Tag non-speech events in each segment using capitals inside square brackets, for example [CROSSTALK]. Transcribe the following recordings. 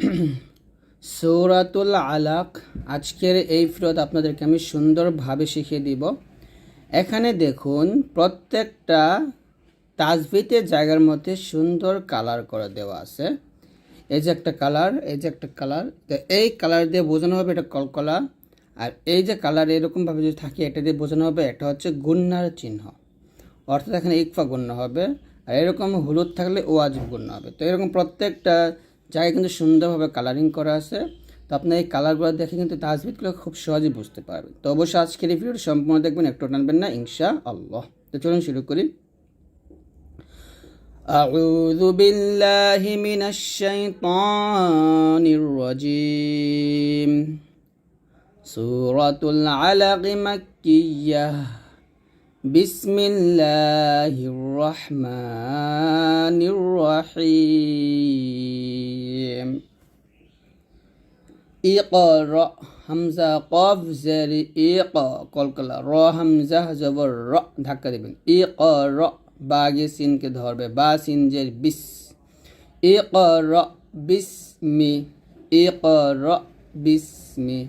[CLEARS THROAT] সৌরাতুল আলাক, আজকের এই ফিরত আপনাদেরকে আমি সুন্দরভাবে শিখিয়ে দিব। এখানে দেখুন, প্রত্যেকটা তাজবিতের জায়গার মধ্যে সুন্দর কালার করে দেওয়া আছে। এই যে একটা কালার, এই যে একটা কালার, তো এই কালার দিয়ে বোঝানো হবে এটা কলকলা। আর এই যে কালার এরকমভাবে যদি থাকে, এটা দিয়ে বোঝানো হবে এটা হচ্ছে গুন্নার চিহ্ন। অর্থাৎ এখানে ইকফা গণ্য হবে, আর এরকম হলুদ থাকলে ও আজব গণ্য হবে। তো এরকম প্রত্যেকটা জায়গায় কিন্তু সুন্দরভাবে কালারিং করা আছে তো আপনার এই কালারগুলো দেখে কিন্তু তাজবিদগুলো খুব সহজেই বুঝতে পারবেন তো অবশ্যই আজকের এই ভিডিওটা সম্পূর্ণ দেখবেন একটু টানবেন না ইনশা আল্লাহ তো চলুন শুরু করি أعوذ بالله من الشيطان الرجيم سورة العلق مكية بسم الله الرحمن الرحيم এম ইক র হামজা কফ জের ইক কলকলা র হামজা জবর র ধাক্কা দেবেন। ইক র বাগে সিনকে ধরবে, বা সিন জের বিস। ইক র বিসমি। ইক র বিসমি।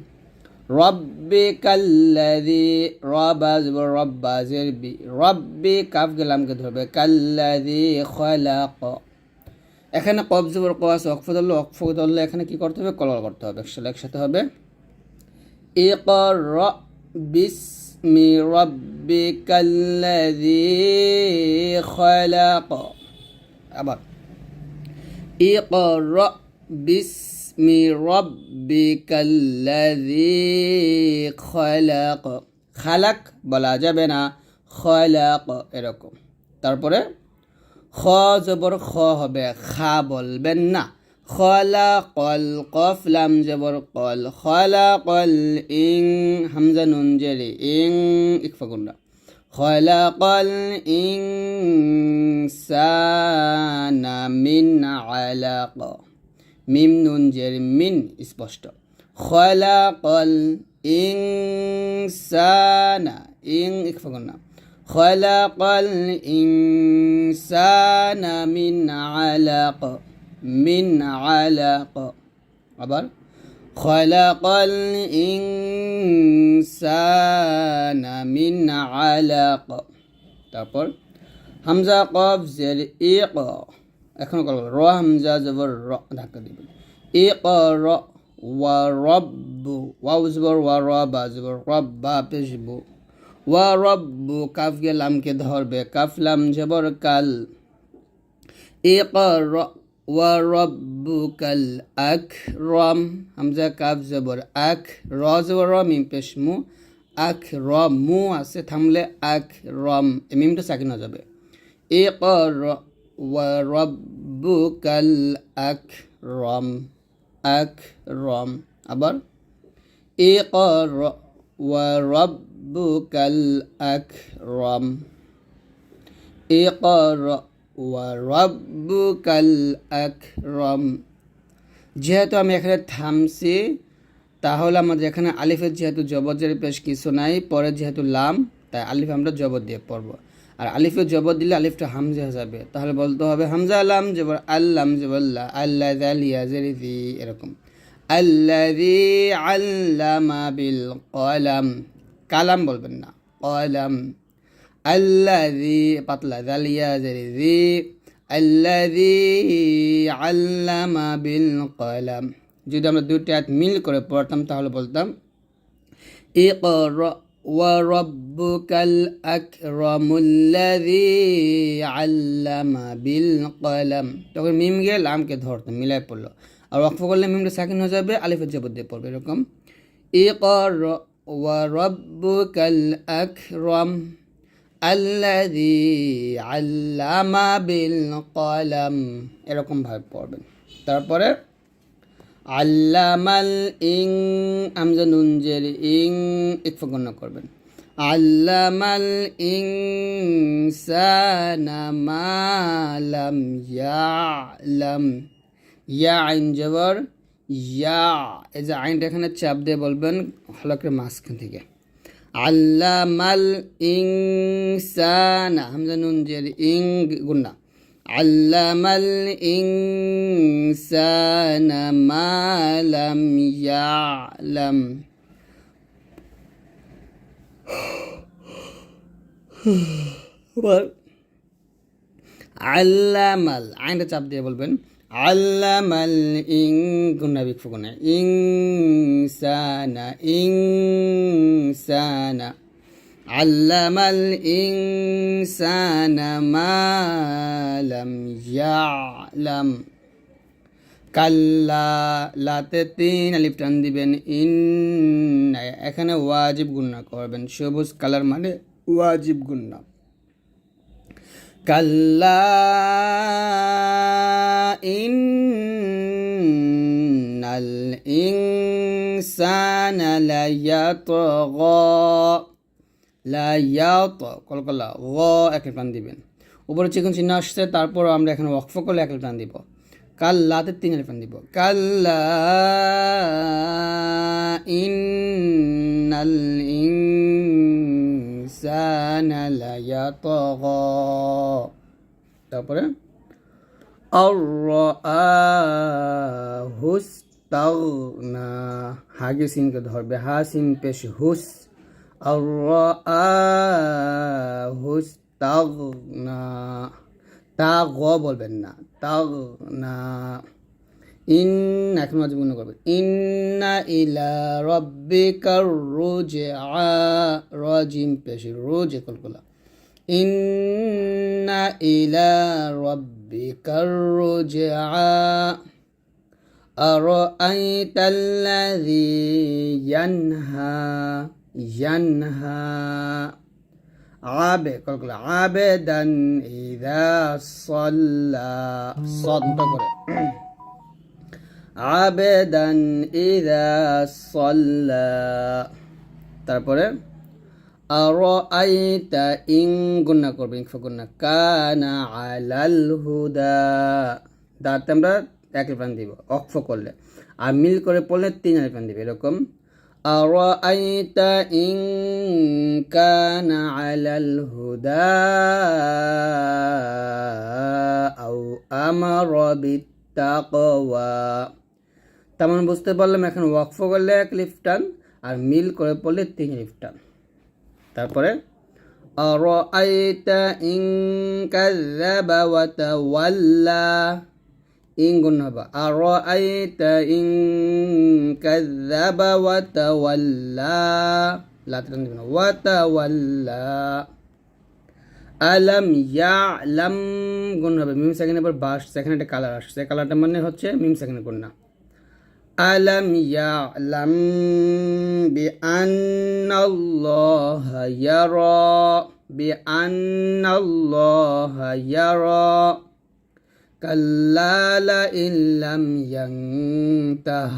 রব্বিকাল্লাযী রবাজ রব্বাজের বি। রব্বি কাফ গেলামকে ধরবে, কাল্লাযী খলাক। এখানে কবজ ক আছে অক্ফ ধরলে অক্ফ ধরলে এখানে কী করতে হবে? কলর করতে হবে। একসাথে একসাথে হবে। এ ক র বিস মি রব্বিকাল্লাযী খলাক। আবার এ ক র বিস মি রব্বিকাল্লাযী খলাক। খালাক বলা যাবে না, খালাক এরকম। তারপরে খ জবর খ হবে, খা বলবেন না। খলাকল কফ, লাম জবর কল, খলাকল ইং, হামজা নুন জেরি ইং, ইকফা গুন্ডা খলাকল ইং, সানা মিন আলাক। মিম নুন জেরি মিন স্পষ্ট। খলাকল ইং, সানা ইং, ইকফা গুন্ডা خلق الإنسان من علق من علق আবার خلق الإنسان من علق তারপর হামজা কফ জের ইক এখন কল র হামজা জবর র ধাক্কা দিবেন ইক র ওয়া রব্বু ওয়াও জবর ওয়া রবা জবর রব্বা পেশবু ওয়া রব্বু, কাফ গে লামকে ধরবে, কাফ লাম জবর কাল। ওয়া রব্বুকাল আকরাম, হামজা, কাফ জবর আক র জবর র মিম আক র মু আছে থামলে আক রম এ মিমটা সাকিন হয়ে যাবে। ইকর, ওয়া রব্বুকাল আকরাম আকরাম, আবার। ইকর, ওয়া রব্বুকাল আকরাম ইকরা ওয়া রব্বুকাল আকরাম যেহেতু আমি এখানে থামছি, তাহলে আমাদের এখানে আলিফের যেহেতু জবজের পেশ কিছু নাই পরে যেহেতু লাম, তাই আলিফ আমরা জবর দিয়ে পড়ব। আর আলিফের জবর দিলে আলিফটা হামজা হয়ে যাবে। তাহলে বলতে হবে হামজা আলাম জবর আল্লাম জবল্লা আল্লাহ এরকম। আল্লাদি আল্লামা বিল কলাম। কালাম বলবেন না কলাম আল্লাদি পাতলা দালিয়া জেরিদি আল্লাদি আল্লামা বিল কলাম যদি আমরা দুটি হাত মিল করে পড়তাম তাহলে বলতাম ইকরা وربك الأكرم الذي علم بالقلم তখন মিম গিয়ে লামকে ধরতাম মিলাই পড়লো আর ওয়াকফ করলে মিমটা সাকিন হয়ে যাবে আলিফের জবর দিয়ে পড়বে এরকম ইকর আকরাম আল্লাযী আল্লামা বিল কলাম এরকম ভাবে পড়বেন। তারপরে আল্লামাল ইং আমজা নুনজের ইং ইকফা গণ্য করবেন আল্লামাল ইং সানামালাম ইয়ালাম ইয়া আইন জবর ইয়া, এই যে আইনটা এখানে চাপ দিয়ে বলবেন হলকের মাঝখান থেকে। আল্লামাল ইং সানা হামজা নুন জের ইং গুন্না। আল্লামাল ইনসানা মা লাম ইয়ালাম। আল্লামাল, আইনটা চাপ দিয়ে বলবেন। আল্লামাল ইং গুন্না বিক্ষু গুণা ইং সানা ইং সানা আল্লামাল ইং সানা মালাম ইয়ালাম। কাল্লা লাতে তিন আলিফ টান দিবেন। ইন এখানে ওয়াজিব গুন্না করবেন। সবুজ কালার মানে ওয়াজিব গুন্না কাল্লা الإنسان ليطغى লায়াত কলকলা গ এক টান দিবেন উপরে চিকন চিহ্ন আসছে তারপর আমরা এখানে ওয়াকফ করলে এক টান দিব কাল লাতে তিন টান দিব কাল্লা ইন্নাল ইনসানা লায়াতগা তারপরে হুস্তাগনা হাগে সিনকে ধরবে। হা সিন পেশ হুস হুস্তাগনা তা গ বলবেন না তাগ না। ইন এখন মাঝে গুণ করবেন। ইন্না ইলা রব্বিকার রোজে আ রজিম পেশ রোজে কলকলা ইন্না ইলা রব্বিকার রোজে আ أرأيت الذي ينهى ينهى عاب كل عابدا إذا صلى صد عابدا إذا صلى তারপরে আরো আইতা ইং গুন্না করবে ইংফা গুন্না কানা আলাল হুদা দাঁত আমরা এক পান দিব অক্ফ করলে। আর মিল করে পড়লে তিন পান দিবে, এরকম। আইতা ইং কানা আলাল হুদা আও আমার বিত্তাকওয়া। তেমন বুঝতে পারলাম এখন ওয়াকফ করলে এক লিফটান, আর মিল করে পড়লে তিন লিফটান। তারপরে আরাআইতা ইন কাযাবা ওয়া ইং গুণ হবে আর ইং কাযাবা ওয়া তাওয়াল্লা লাতরান দিবেন ওয়া তাওয়াল্লা, আলাম গুণ হবে, মিম সেকেন্ড পর বাস, সেখানে একটা কালার আসছে কালারটা মানে হচ্ছে মিম সেকেন্ড গুণ না। আলাম ইয়ালাম বি আন্নাল্লাহ ইয়ারা বি আন্নাল্লাহ ইয়ারা। কাল্লালা ইল্লাম ইয়াং তাহ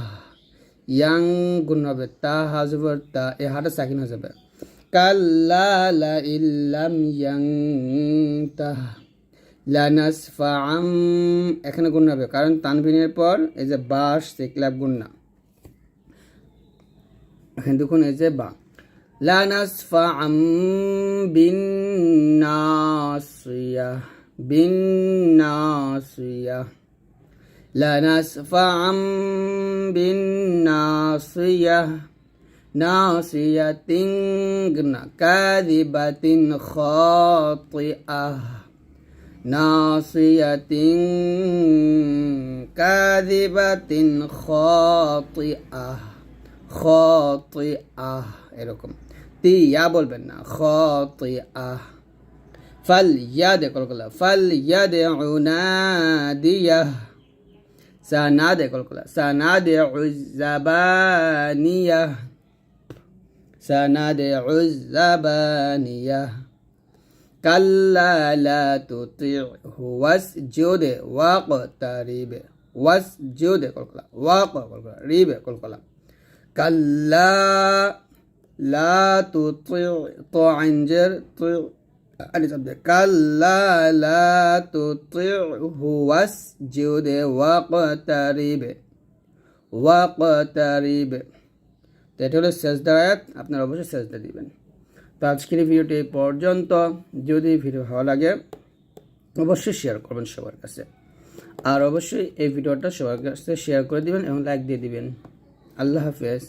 ইয়াং গুণ হবে তা হাজবর তা এ হাটে সাকিন হয়ে যাবে কাল্লালা ইল্লাম ইয়াং তাহ লানাসফাম এখানে গুণ হবে কারণ তানভিনের পর এই যে বাস আসছে ক্লাব গুণ না এখানে দেখুন এই যে বা। লানাসফাম বিন নাসিয়া বিন নাসিয়া লানাসফাআম বিন নাসিয়া নাসিয়াতিন কাযিবাতিন খাতিআহ ناصية كاذبة خاطئة خاطئة এরকম তি ইয়া বলবেন না খাতিআ ফাল ইয়াদে কলকলা ফাল ইয়াদে উনাদিয়া সানাদে কলকলা সানাদে উজাবানিয়া সানাদে উজাবানিয়া কাল্লা লা তুতিহু, ওয়াসজুদ, ওয়াকতারিব ওয়াসজুদ কলকলা ওয়াক কলকলা রিব কলকলা কাল্লা লা তুতি তো আঞ্জের তুই আনি শব্দ কাল্লা লা তুতিহু ওয়াসজুদ হলো শেষ আয়াত, আপনারা অবশ্যই শেষদা দিবেন। তো আজকের ভিডিওটি এই পর্যন্ত। যদি ভিডিও ভালো লাগে, অবশ্যই শেয়ার করবেন সবার কাছে। আর অবশ্যই এই ভিডিওটা সবার কাছে শেয়ার করে দিবেন এবং লাইক দিয়ে দিবেন। আল্লাহ হাফেজ।